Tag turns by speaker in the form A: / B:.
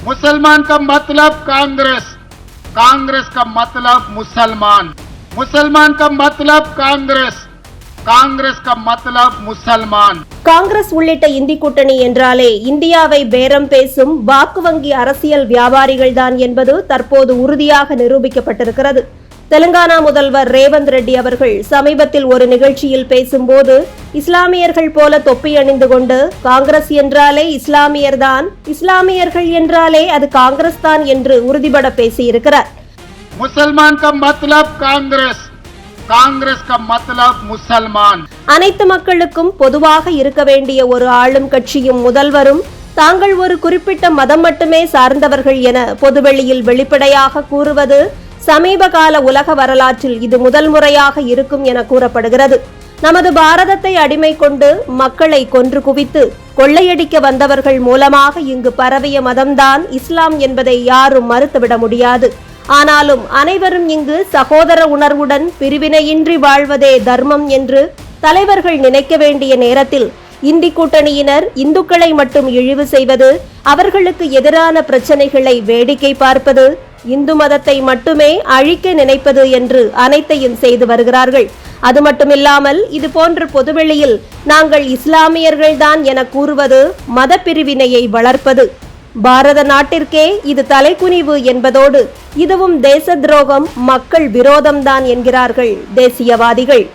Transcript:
A: मुसलमान का मतलब कांग्रेस कांग्रेस का मतलब मुसलमान मुसलमान का मतलब कांग्रेस कांग्रेस का मतलब मुसलमान
B: காங்கிரஸ் உள்ளிட்ட இந்தி கூட்டணி என்றாலே இந்தியாவை பேரம் பேசும் வாக்கு வங்கி அரசியல் வியாபாரிகள்தான் என்பது தற்போது உறுதியாக நிரூபிக்கப்பட்டிருக்கிறது தெலுங்கானா முதல்வர் ரேவந்த் ரெட்டி அவர்கள் சமீபத்தில் ஒரு நிகழ்ச்சியில் பேசும்போது இஸ்லாமியர்கள் போல தொப்பி அணிந்து கொண்டு காங்கிரஸ் என்றாலே இஸ்லாமியர் இஸ்லாமியர்கள் என்றாலே அது காங்கிரஸ் தான் என்று உறுதிபட பேசியிருக்கிறார். அனைத்து மக்களுக்கும் பொதுவாக இருக்க வேண்டிய ஒரு ஆளும் கட்சியும் முதல்வரும் தாங்கள் ஒரு குறிப்பிட்ட மதம் மட்டுமே சார்ந்தவர்கள் என பொதுவெளியில் வெளிப்படையாக கூறுவது சமீபகால உலக வரலாற்றில் இது முதல் முறையாக இருக்கும் என கூறப்படுகிறது. நமது பாரதத்தை அடிமை கொண்டு மக்களை கொன்று குவித்து கொள்ளையடிக்க வந்தவர்கள் மூலமாக இங்கு பரவிய மதம்தான் இஸ்லாம் என்பதை யாரும் மறுத்துவிட முடியாது. ஆனாலும் அனைவரும் இங்கு சகோதர உணர்வுடன் பிரிவினையின்றி வாழ்வதே தர்மம் என்று தலைவர்கள் நினைக்க வேண்டிய நேரத்தில் இந்தி கூட்டணியினர் இந்துக்களை மட்டும் இழிவு செய்வது அவர்களுக்கு எதிரான பிரச்சனைகளை வேடிக்கை பார்ப்பது இந்து மதத்தை மட்டுமே அழிக்க நினைப்பது என்று அனைத்தையும் செய்து வருகிறார்கள். அது மட்டுமில்லாமல் இது போன்ற பொதுவெளியில் நாங்கள் இஸ்லாமியர்கள்தான் என கூறுவது மத பிரிவினையை வளர்ப்பது. பாரத நாட்டிற்கே இது தலைக்குனிவு என்பதோடு இதுவும் தேச துரோகம் மக்கள் விரோதம்தான் என்கிறார்கள் தேசியவாதிகள்.